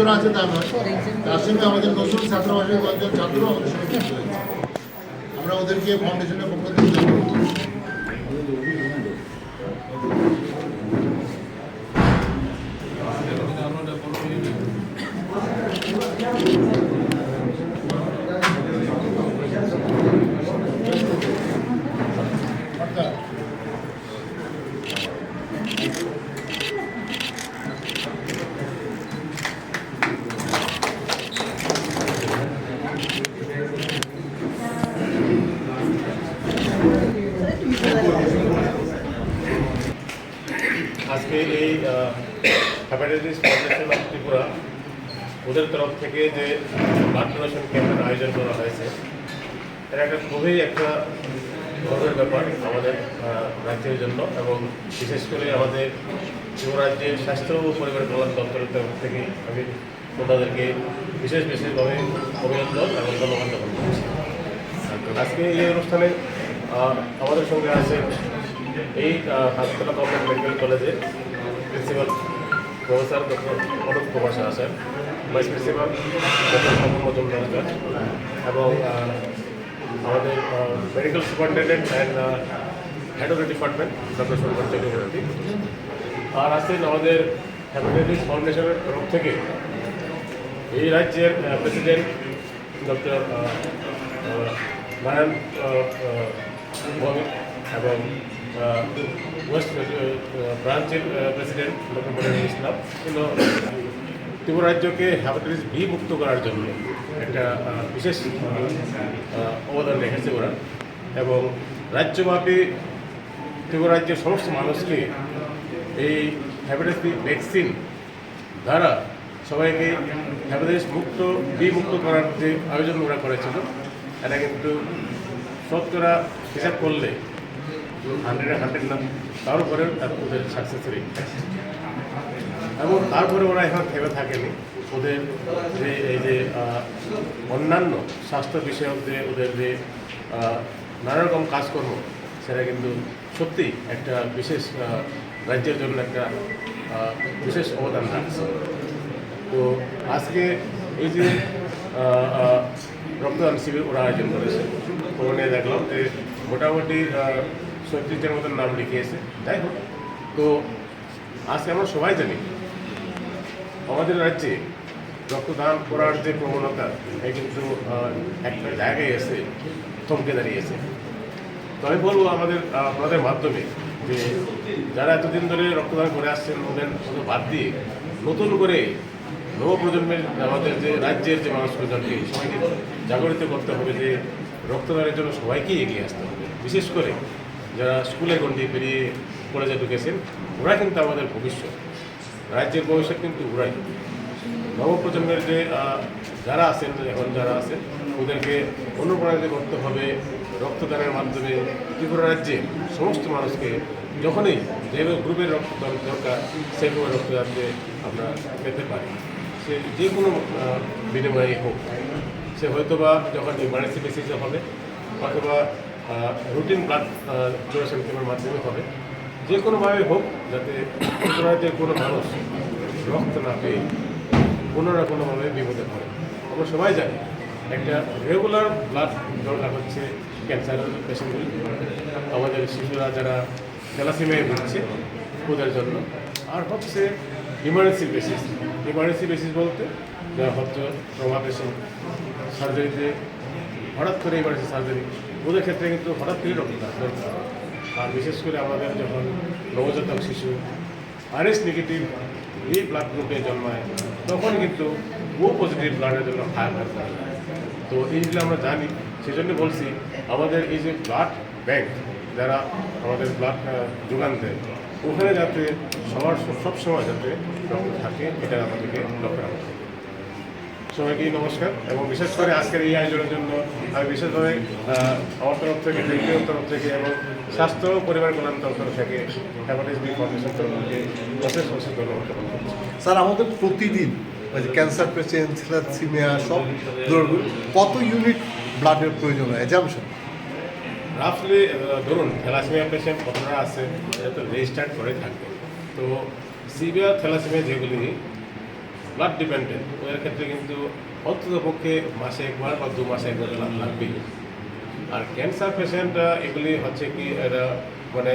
সদস্যরা আছে, তা নয়। তার সঙ্গে আমাদের নতুন ছাত্রবাসের কয়েকজন ছাত্র আমাদের সঙ্গে যুক্ত হয়েছে আমরা ওদেরকে ফাউন্ডেশনের পক্ষ থেকে আজকে এই হ্যাপাটাইটিস ফাউন্ডেশন অফ ত্রিপুরা, ওদের তরফ থেকে যে ব্লাড ডোনেশন ক্যাম্পের আয়োজন করা হয়েছে, এটা একটা খুবই একটা গর্বের ব্যাপার আমাদের রাজ্যের জন্য এবং বিশেষ করে আমাদের রাজ্যের স্বাস্থ্য ও পরিবার কল্যাণ দপ্তরের তরফ থেকে আমি ওনাদেরকে বিশেষ বিশেষভাবে অভিনন্দন এবং ধন্যবাদ আজকে এই অনুষ্ঠানে আমাদের সঙ্গে আছে এই হাসপাতাল গভর্নমেন্ট মেডিকেল কলেজের principal professor doctor Anup Kumar Shah sir vice principal doctor Sampurna Majumdar এবং আমাদের medical superintendent and head of the department doctor Sundar Chakraborty. আর আছেন আমাদের হ্যাপাটাইটিস ফাউন্ডেশনের তরফ থেকে এই রাজ্যের প্রেসিডেন্ট ডক্টর নারায়ণ এবং ওয়েস্ট ব্রাঞ্চের প্রেসিডেন্ট ডক্টর মনিরুল ইসলাম কিন্তু ত্রিপুরা রাজ্যকে হ্যাপাটাইটিস বি মুক্ত করার জন্য একটা বিশেষ অবদান রেখেছে ওরা। এবং রাজ্যব্যাপী ত্রিপুরা রাজ্যের সমস্ত মানুষকে এই হ্যাপাটাইটিস বি ভ্যাকসিন দ্বারা সবাইকে হ্যাপাটাইটিস মুক্ত বি মুক্ত করার যে আয়োজন ওরা করেছিল, এটা কিন্তু শতকরা হিসাব করলে হান্ড্রেডে হান্ড্রেড না তারপরে ওদের সাকসেস রেট এবং তারপরে ওরা এখন থেমে থাকেনি, ওদের যে এই যে অন্যান্য স্বাস্থ্য বিষয়ক যে ওদের যে নানা রকম কাজকর্ম, সেটা কিন্তু সত্যি একটা বিশেষ রাজ্যের জন্য একটা বিশেষ অবদান রাখছে। তো আজকে এই যে রক্তদান শিবির ওরা আয়োজন করেছে নিয়ে দেখলাম যে মোটামুটি ছত্রিশের মতন নাম লিখিয়েছে যাই হোক। তো আজকে আমরা সবাই জানি, আমাদের রাজ্যে রক্তদান করার যে প্রবণতা এটা কিন্তু একটা জায়গায় এসে থমকে দাঁড়িয়েছে। তো আমি বলব আমাদের আপনাদের মাধ্যমে যে যারা এতদিন ধরে রক্তদান করে আসছেন ওদের বাদ দিয়ে নতুন করে নবপ্রজন্মের আমাদের যে রাজ্যের যে মানুষগুলোকে সবাইকে জাগরিত করতে হবে যে রক্তদানের জন্য সবাইকেই এগিয়ে আসতে হবে। বিশেষ করে যারা স্কুলে গণ্ডি পেরিয়ে কলেজে ঢুকেছেন ওরা কিন্তু আমাদের ভবিষ্যৎ। রাজ্যের ভবিষ্যৎ কিন্তু ওরাই। নবপ্রজন্মের যে যারা আছেন এখন যারা আছেন ওদেরকে অনুপ্রাণিত করতে হবে রক্তদানের মাধ্যমে। ত্রিপুরা রাজ্যে সমস্ত মানুষকে যখনই যে গ্রুপের রক্তদান দরকার সেই গ্রুপের রক্তদানকে আমরা পেতে পারি। সে যে কোনো আহ, বিনিময়ে হোক। সে হয়তোবা যখন ইমার্জেন্সি বেসিসে হবে অথবা রুটিন ব্লাড ডোনেশন ক্যাম্পের মাধ্যমে হবে। যে কোনোভাবে হোক, যাতে ত্রিপুরা কোনো মানুষ রক্ত না পেয়ে কোনো না কোনোভাবে বিপদে পড়ে। আমরা সবাই জানি, একটা রেগুলার ব্লাড দরকার হচ্ছে ক্যান্সার পেশেন্টগুলি আমাদের শিশুরা যারা থ্যালাসিমিয়ায় ভুগছে, ওদের জন্য। আর হচ্ছে ইমার্জেন্সি বেসিস ইমার্জেন্সি বেসিস বলতে, যারা হচ্ছে ট্রমা পেশেন্ট সার্জারিতে হঠাৎ করে ইমার্জেন্সি সার্জারি ওদের ক্ষেত্রে কিন্তু হঠাৎ করে রক্তদান হয়। আর বিশেষ করে আমাদের যখন নবজাতক শিশু আরএস নেগেটিভ এই ব্লাড গ্রুপে জন্মায়, তখন কিন্তু ও পজিটিভ ব্লাডের জন্য ফায়ার হায়ার দরকার তো এইগুলো আমরা জানি সেই জন্য বলছি, আমাদের এই যে ব্লাড ব্যাংক যারা আমাদের ব্লাড যোগান দেয়, ওখানে যাতে সবার সব সময় যাতে রক্ত থাকে, এটা আমাদেরকে লক্ষ্য হবে সবাইকে নমস্কার এবং বিশেষ করে আজকের এই আয়োজনের জন্য আমি বিশেষভাবে আমার তরফ থেকে ব্যক্তিগত তরফ থেকে এবং স্বাস্থ্য পরিবার কল্যাণ তরফ থেকে হ্যাপাটাইটিস বি ফাউন্ডেশন তরফ থেকে অশেষ অশেষ ধন্যবাদ জ্ঞাপন স্যার আমাদের প্রতিদিন ওই যে ক্যান্সার পেশেন্ট থ্যালাসিমিয়া সব ধরুন কত ইউনিট ব্লাডের প্রয়োজন হয়? অ্যাজামশন রাফলি ধরুন থ্যালাসেমিয়া পেশেন্ট কতটা আছে এটা তো রেজিস্টার্ড করে থাকবে। তো সিভিয়ার থ্যালাসিমিয়া যেগুলি ব্লাড ডিপেন্ডেন্ট ওদের ক্ষেত্রে কিন্তু অন্তত পক্ষে মাসে একবার বা দু মাসে একবার ব্লাড লাগবেই। আর ক্যান্সার পেশেন্ট এগুলি হচ্ছে কি, এরা মানে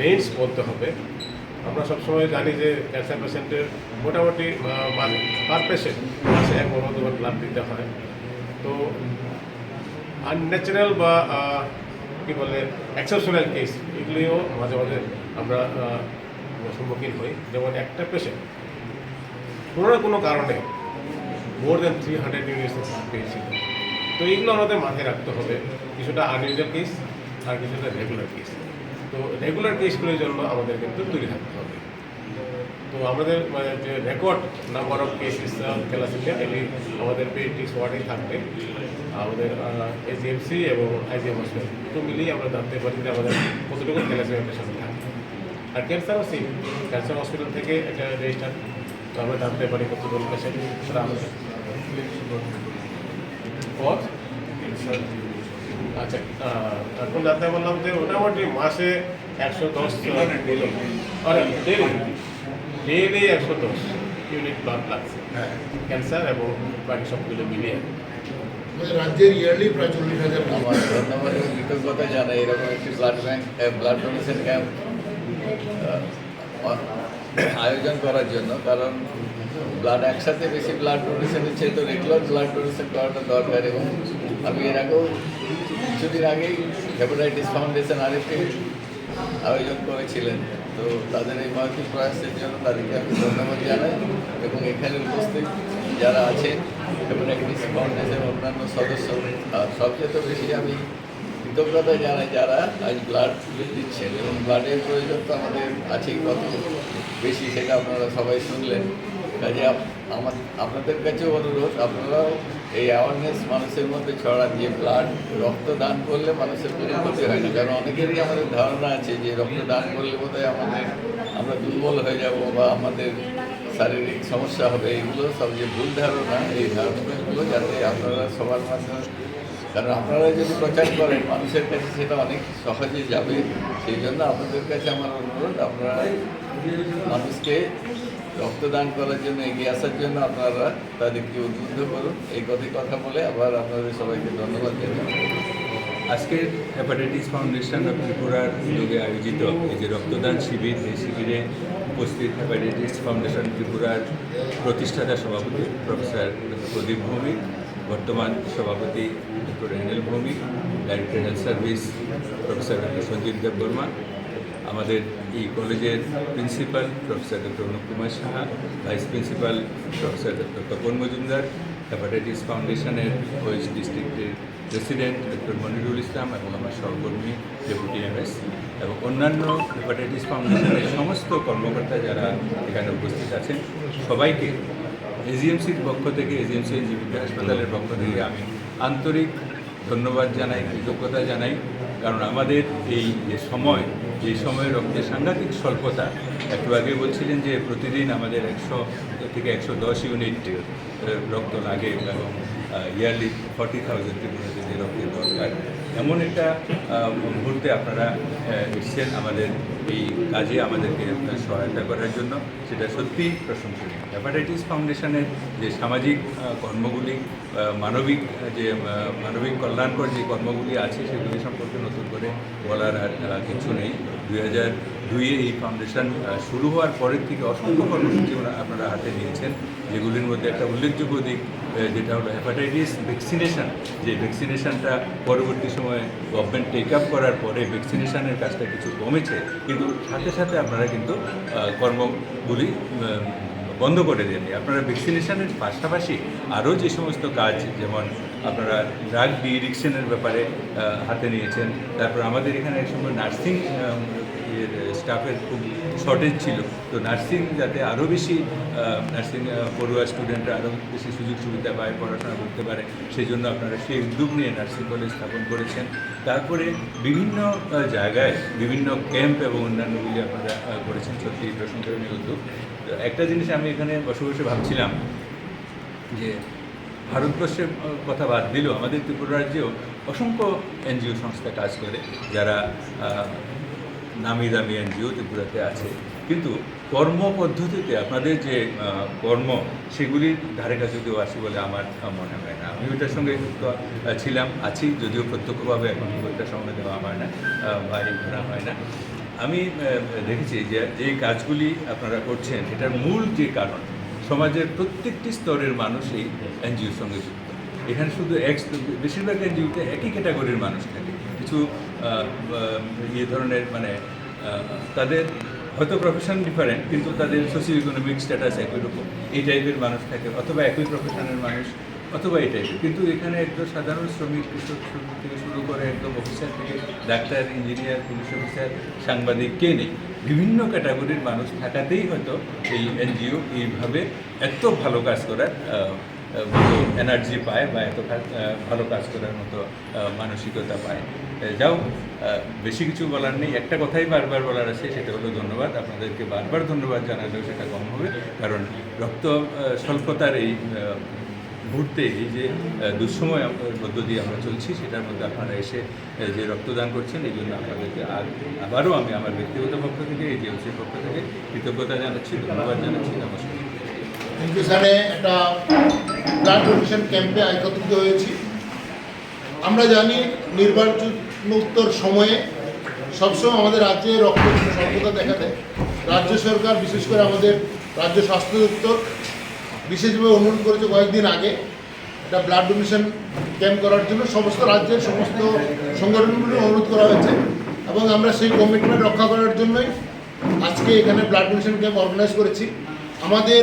রেঞ্জ বলতে হবে। আমরা সবসময় জানি যে ক্যান্সার পেশেন্টের মোটামুটি পার পেশেন্ট মাসে একবার বা দুবার ব্লাড দিতে হয়। তো আনন্যাচারাল বা কী বলে এক্সেপশনাল কেস এগুলিও মাঝে মাঝে আমরা সম্মুখীন হই। যেমন একটা পেশেন্ট কোনো না কোনো কারণে more than three hundred units পেয়েছি। তো এগুলো আমাদের মাথায় রাখতে হবে, কিছুটা আনইউজুয়াল কেস আর কিছুটা রেগুলার কেস তো রেগুলার কেসগুলোর জন্য আমাদের কিন্তু তৈরি থাকতে হবে। তো আমাদের মানে যে রেকর্ড নাম্বার অফ কেসেস ক্যালাসিমিয়া এগুলি আমাদের পেটিস ওয়ার্ডেই থাকবে। আমাদের এজিএমসি এবং আইজিএম হসপিটাল দুটো মিলিয়ে আমরা জানতে পারি যে আমাদের কতটুকু ক্যালাসিমিয়া পেশেন্ট থাকে। আর ক্যান্সারও সেম ক্যান্সার হসপিটাল থেকে একটা রেজিস্টার তো আমরা জানতে পারি কতটুকু পেশেন্ট সেটা আমাদের পর আচ্ছা আহ, এখন জানতে পারলাম যে মোটামুটি মাসে একশো দশ ডেলি ডেলি একশো দশ ইউনিট ব্লাড লাগছে হ্যাঁ ক্যান্সার এবং বাকি সবগুলো মিলিয়ে আমাদের রাজ্যের ইয়ারলি প্রায় চল্লিশ হাজার আমার ধন্যবাদ এবং কৃতজ্ঞতা জানাই এরকম একটি blood bank blood donation camp আয়োজন করার জন্য, কারণ ব্লাড একসাথে বেশি ব্লাড ডোনেশন হচ্ছে তো রেগুলার ব্লাড ডোনেশন করাটা দরকার এবং আমি এর আগেও কিছুদিন আগেই হেপাটাইটিস ফাউন্ডেশন আরেকটি আয়োজন করেছিলেন। তো তাদের এই মানসিক প্রয়াসের জন্য তাদেরকে আমি ধন্যবাদ জানাই এবং এখানে উপস্থিত যারা আছেন হেপাটাইটিস ফাউন্ডেশনের অন্যান্য সদস্য সবচেয়ে তো বেশি আমি কৃতজ্ঞতা জানাই যারা আজ ব্লাড তুলে দিচ্ছেন এবং ব্লাডের প্রয়োজন তো আমাদের আছেই কত বেশি সেটা আপনারা সবাই শুনলেন। কাজে আমার, আপনাদের কাছেও অনুরোধ, আপনারাও এই অ্যাওয়ারনেস মানুষের মধ্যে ছড়ান যে ব্লাড রক্তদান করলে মানুষের কোনো ক্ষতি হয় না। কারণ অনেকেরই আমাদের ধারণা আছে যে রক্তদান করলে বোধহয় আমাদের, আমরা দুর্বল হয়ে যাব বা আমাদের শারীরিক সমস্যা হবে। এগুলো সব যে ভুল ধারণা, এই ধারণাগুলো যাতে আপনারা সবার মাধ্যমে কারণ আপনারা যদি প্রচার করেন, মানুষের কাছে সেটা অনেক সহজে যাবে। সেই জন্য আপনাদের কাছে আমার অনুরোধ, আপনারা মানুষকে রক্তদান করার জন্য এগিয়ে আসার জন্য আপনারা তাদেরকে উদ্বুদ্ধ করুন। এই কথা কথা বলে আবার আপনাদের সবাইকে ধন্যবাদ জানাই। আজকের হেপাটাইটিস ফাউন্ডেশন অফ ত্রিপুরার উদ্যোগে আয়োজিত এই যে রক্তদান শিবির, এই শিবিরে উপস্থিত হেপাটাইটিস ফাউন্ডেশন ত্রিপুরার প্রতিষ্ঠাতা সভাপতি প্রফেসর প্রদীপ ভৌমিক, বর্তমান সভাপতি doctor NL Bhowmik director health service professor doctor Sanjib Debbarma আমাদের এই কলেজের principal professor doctor Anup Kumar Saha, vice principal professor doctor Tapan Majumdar hepatitis ফাউন্ডেশনের ওয়েস্ট ডিস্ট্রিক্টের প্রেসিডেন্ট ডক্টর মনিরুল ইসলাম এবং আমার সহকর্মী ডেপুটি এমএস এবং অন্যান্য হেপাটাইটিস ফাউন্ডেশনের সমস্ত কর্মকর্তা যারা এখানে উপস্থিত আছেন, সবাইকে এজিএমসির পক্ষ থেকে এজিএমসি জীবিকা হাসপাতালের পক্ষ থেকে আমি আন্তরিক ধন্যবাদ জানাই, কৃতজ্ঞতা জানাই। কারণ আমাদের এই যে সময় যে সময় রক্তের সাংঘাতিক স্বল্পতা, একটু আগে বলছিলেন যে প্রতিদিন আমাদের একশো থেকে একশো দশ ইউনিট রক্ত লাগে এবং ইয়ারলি ফর্টি থাউজেন্ড যে রক্তের দরকার। এমন একটা মুহূর্তে আপনারা এসছেন আমাদের এই কাজে, আমাদেরকে সহায়তা করার জন্য। সেটা সত্যিই প্রশংসনীয়। হেপাটাইটিস ফাউন্ডেশনের যে সামাজিক কর্মগুলি মানবিক যে মানবিক কল্যাণকর যে কর্মগুলি আছে সেগুলি সম্পর্কে নতুন করে বলার আর কিছু নেই। দুই হাজার দুইয়ে এই ফাউন্ডেশন শুরু হওয়ার পরের থেকে অসংখ্য কর্মসূচি আপনারা হাতে নিয়েছেন, যেগুলির মধ্যে একটা উল্লেখযোগ্য দিক যেটা হলো হেপাটাইটিস ভ্যাকসিনেশন যে ভ্যাকসিনেশানটা পরবর্তী সময়ে গভর্নমেন্ট টেক আপ করার পরে ভ্যাকসিনেশানের কাজটা কিছু কমেছে, কিন্তু সাথে সাথে আপনারা কিন্তু কর্মগুলি বন্ধ করে দেননি। আপনারা ভ্যাকসিনেশনের পাশাপাশি আরও যে সমস্ত কাজ, যেমন আপনারা ড্রাগ ডিএডিকশনের ব্যাপারে হাতে নিয়েছেন, তারপর আমাদের এখানে এক সময় নার্সিং স্টাফের খুব শর্টেজ ছিল। তো নার্সিং যাতে আরও বেশি নার্সিং পড়ুয়া স্টুডেন্টরা আরও বেশি সুযোগ সুবিধা পায়, পড়াশোনা করতে পারে সেই জন্য আপনারা সেই উদ্যোগ নিয়ে নার্সিং কলেজ স্থাপন করেছেন। তারপরে বিভিন্ন জায়গায় বিভিন্ন ক্যাম্প এবং অন্যান্যগুলি আপনারা করেছেন। সত্যি প্রশংসনীয় উদ্যোগ। তো একটা জিনিস আমি এখানে বসে বসে ভাবছিলাম যে ভারতবর্ষের কথা বাদ দিলেও আমাদের ত্রিপুরা রাজ্যেও অসংখ্য এনজিও সংস্থা কাজ করে, যারা নামি দামি এনজিও ত্রিপুরাতে আছে। কিন্তু কর্ম পদ্ধতিতে আপনাদের যে কর্ম সেগুলির ধারে কাছে কেউ আসি বলে আমার মনে হয় না। আমি ওইটার সঙ্গে যুক্ত ছিলাম আছি যদিও প্রত্যক্ষভাবে এখন ওইটার সঙ্গে দেওয়া হয় না আহ, বা এই ঘোরা হয় না। আমি দেখেছি যে যে কাজগুলি আপনারা করছেন এটার মূল যে কারণ সমাজের প্রত্যেকটি স্তরের মানুষ এই এনজিওর সঙ্গে যুক্ত। এখানে শুধু এক বেশিরভাগ এনজিওতে একই ক্যাটাগরির মানুষ থাকে। কিছু ইয়ে ধরনের মানে তাদের হয়তো প্রফেশন ডিফারেন্ট কিন্তু তাদের সোশিও ইকোনমিক স্ট্যাটাস একই রকম। এই টাইপের মানুষ থাকে, অথবা একই প্রফেশনের মানুষ, অথবা এই টাইপের কিন্তু এখানে একদম সাধারণ শ্রমিক, কৃষক শ্রমিক থেকে শুরু করে একদম অফিসার থেকে, ডাক্তার ইঞ্জিনিয়ার পুলিশ অফিসার সাংবাদিক, কে নেই। বিভিন্ন ক্যাটাগরির মানুষ থাকাতেই হয়তো এই এনজিও এইভাবে এত ভালো কাজ করার এনার্জি পায় বা এত ভালো কাজ করার মতো মানসিকতা পায়। যাও বেশি কিছু বলার নেই। একটা কথাই বারবার বলার আছে, সেটা হলো ধন্যবাদ। আপনাদেরকে বারবার ধন্যবাদ জানালেও সেটা কম হবে। কারণ রক্ত স্বল্পতার এই মুহূর্তে এই যে দুঃসময় মধ্য দিয়ে আমরা চলছি, সেটার মধ্যে আপনারা এসে যে রক্তদান করছেন, এই জন্য আপনাদেরকে আর, আবারও আমি আমার ব্যক্তিগত পক্ষ থেকে, এই জিএমসির পক্ষ থেকে কৃতজ্ঞতা জানাচ্ছি, ধন্যবাদ জানাচ্ছি। নমস্কার। স্যারে একটা ব্লাড ডোনেশন ক্যাম্পে একত্রিত হয়েছি। আমরা জানি নির্বাচনোত্তর সময়ে সবসময় আমাদের রাজ্যে রক্ত স্বল্পতা দেখা দেয়। রাজ্য সরকার, বিশেষ করে আমাদের রাজ্য স্বাস্থ্য দপ্তর, বিশেষভাবে অনুরোধ করেছে কয়েকদিন আগে একটা ব্লাড ডোনেশন ক্যাম্প করার জন্য। সমস্ত রাজ্যের সমস্ত সংগঠনগুলো অনুরোধ করা হয়েছে এবং আমরা সেই কমিটমেন্ট রক্ষা করার জন্যই আজকে এখানে ব্লাড ডোনেশন ক্যাম্প অর্গানাইজ করেছি। আমাদের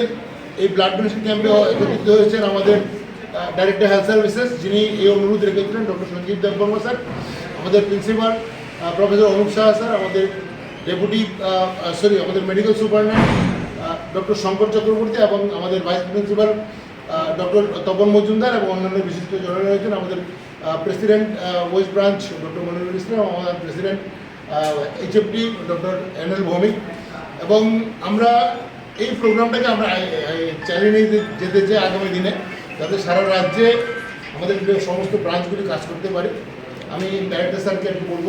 এই ব্লাড ডোনেশন ক্যাম্পে একত্রিত হয়েছেন আমাদের ডাইরেক্টর হেলথ সার্ভিসেস যিনি এই অনুরোধ রেখেছিলেন ডক্টর সঞ্জীব দেববর্মা স্যার, আমাদের principal professor Anup Shah sir, আমাদের ডেপুটি সরি আমাদের medical superintendent doctor Shankar Chakraborty এবং আমাদের vice principal doctor Tapan Majumdar এবং অন্যান্য বিশিষ্ট জনের রয়েছেন, আমাদের president west branch doctor Monirul Islam আমাদের president HFT doctor N L Bhowmik. এবং আমরা এই প্রোগ্রামটাকে আমরা চালিয়ে নিয়ে যেতে চাই আগামী দিনে, যাতে সারা রাজ্যে আমাদের সমস্ত ব্রাঞ্চগুলি কাজ করতে পারে। আমি ডাইরেক্টর স্যারকে একটু বলব